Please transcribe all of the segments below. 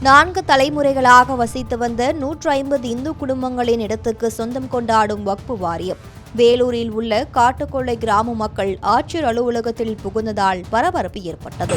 நான்கு தலைமுறைகளாக வசித்து வந்த நூற்று ஐம்பது இந்து குடும்பங்களின் இடத்துக்கு சொந்தம் கொண்டாடும் வக்பு வாரியம். வேலூரில் உள்ள காட்டுக்கொள்ளை கிராம மக்கள் ஆட்சியர் அலுவலகத்தில் புகுந்ததால் பரபரப்பு ஏற்பட்டது.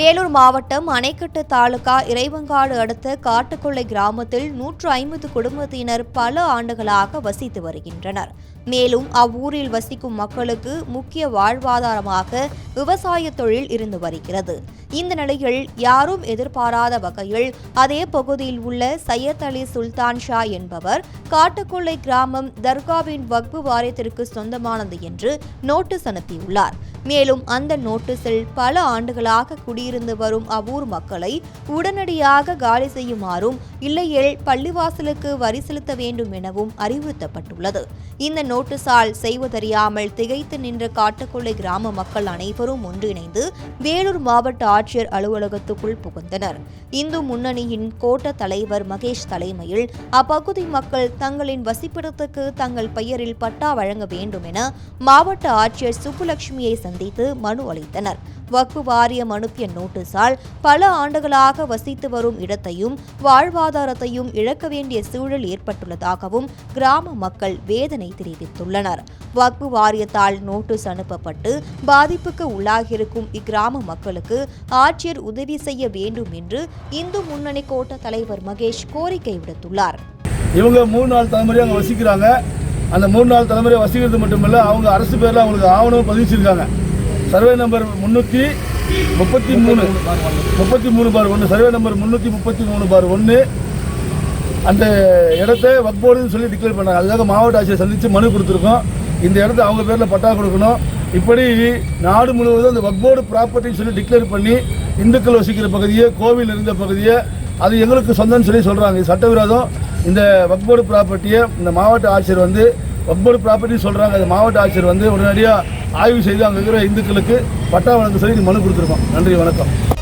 வேலூர் மாவட்டம் அணைக்கட்டு தாலுகா இறைவங்காடு அடுத்த காட்டுக்கொள்ளை கிராமத்தில் நூற்று ஐம்பது குடும்பத்தினர் பல ஆண்டுகளாக வசித்து வருகின்றனர். மேலும் அவ்வூரில் வசிக்கும் மக்களுக்கு முக்கிய வாழ்வாதாரமாக விவசாய தொழில் இருந்து வருகிறது. இந்த நிலையில் யாரும் எதிர்பாராத வகையில் அதே பகுதியில் உள்ள சையத் அலி சுல்தான் ஷா என்பவர் காட்டுக்கொள்ளை கிராமம் தர்காவின் வக்பு வாரியத்திற்கு சொந்தமானது என்று நோட்டீஸ் அனுப்பியுள்ளார். மேலும் அந்த நோட்டீஸில் பல ஆண்டுகளாக குடியிருந்து வரும் அவூர் மக்களை உடனடியாக காலி செய்யுமாறும் இல்லையேல் பள்ளிவாசலுக்கு வரி செலுத்த வேண்டும் எனவும் அறிவுறுத்தப்பட்டுள்ளது. இந்த நோட்டீஸால் செய்வதறியாமல் திகைத்து நின்ற காட்டுக்கொள்ளை கிராம மக்கள் அனைவரும் ஒன்றிணைந்து வேலூர் மாவட்ட ஆட்சியர் அலுவலகத்துக்குள் புகுந்தனர். இந்து முன்னணியின் கோட்ட தலைவர் மகேஷ் தலைமையில் அப்பகுதி மக்கள் தங்களின் வசிப்பிடத்துக்கு தங்கள் பெயரில் பட்டா வழங்க வேண்டும் என மாவட்ட ஆட்சியர் சுப்புலட்சுமியை சந்தித்து மனு அளித்தனர். வக்பு வாரியம் அனுப்பிய நோட்டீஸால் பல ஆண்டுகளாக வசித்து வரும் இடத்தையும் வாழ்வாதாரத்தையும் இழக்க வேண்டிய சூழல் ஏற்பட்டுள்ளதாகவும் கிராம மக்கள் வேதனை தெரிவித்துள்ளனர். வக்பு வாரியத்தால் நோட்டீஸ் அனுப்பப்பட்டு பாதிப்புக்கு உள்ளாகியிருக்கும் இக்கிராம மக்களுக்கு ஆட்சியர் உதவி செய்ய வேண்டும் என்று இந்து முன்னணி கோட்ட தலைவர் மகேஷ் கோரிக்கை விடுத்துள்ளார். இவங்க மூணு நாள் தலைமுறை அங்கே வசிக்கிறாங்க. அந்த மூணு நாள் தலைமுறை வசிக்கிறது மட்டுமில்ல அவங்க அரசு பேரில் அவங்களுக்கு ஆவணம் பதிவிச்சிருக்காங்க. சர்வே நம்பர் முன்னூற்றி முப்பத்தி மூணு முப்பத்தி மூணு பார் ஒன்று சர்வே நம்பர் முந்நூற்றி முப்பத்தி மூணு பார் ஒன்று அந்த இடத்த வக்போர்டுன்னு சொல்லி டிக்ளேர் பண்ணாங்க. அதுக்காக மாவட்ட ஆட்சியர் சந்தித்து மனு கொடுத்துருக்கோம். இந்த இடத்த அவங்க பேரில் பட்டா கொடுக்கணும். இப்படி நாடு முழுவதும் அந்த வக்போர்டு ப்ராப்பர்ட்டின்னு சொல்லி டிக்ளேர் பண்ணி இந்துக்கள் வசிக்கிற பகுதியை கோவில் இருந்த பகுதியை அது எங்களுக்கு சொந்தம்னு சொல்லி சொல்கிறாங்க சட்டவிரோதம் இந்த வக்போர்டு ப்ராப்பர்ட்டியை இந்த மாவட்ட ஆட்சியர் வந்து ஒவ்வொரு ப்ராப்பர்ட்டி சொல்கிறாங்க அது மாவட்ட ஆட்சியர் வந்து உடனடியாக ஆய்வு செய்து அங்கே இருக்கிற இந்துக்களுக்கு பட்டா வழங்க சரி மனு கொடுத்துருக்கோம். நன்றி வணக்கம்.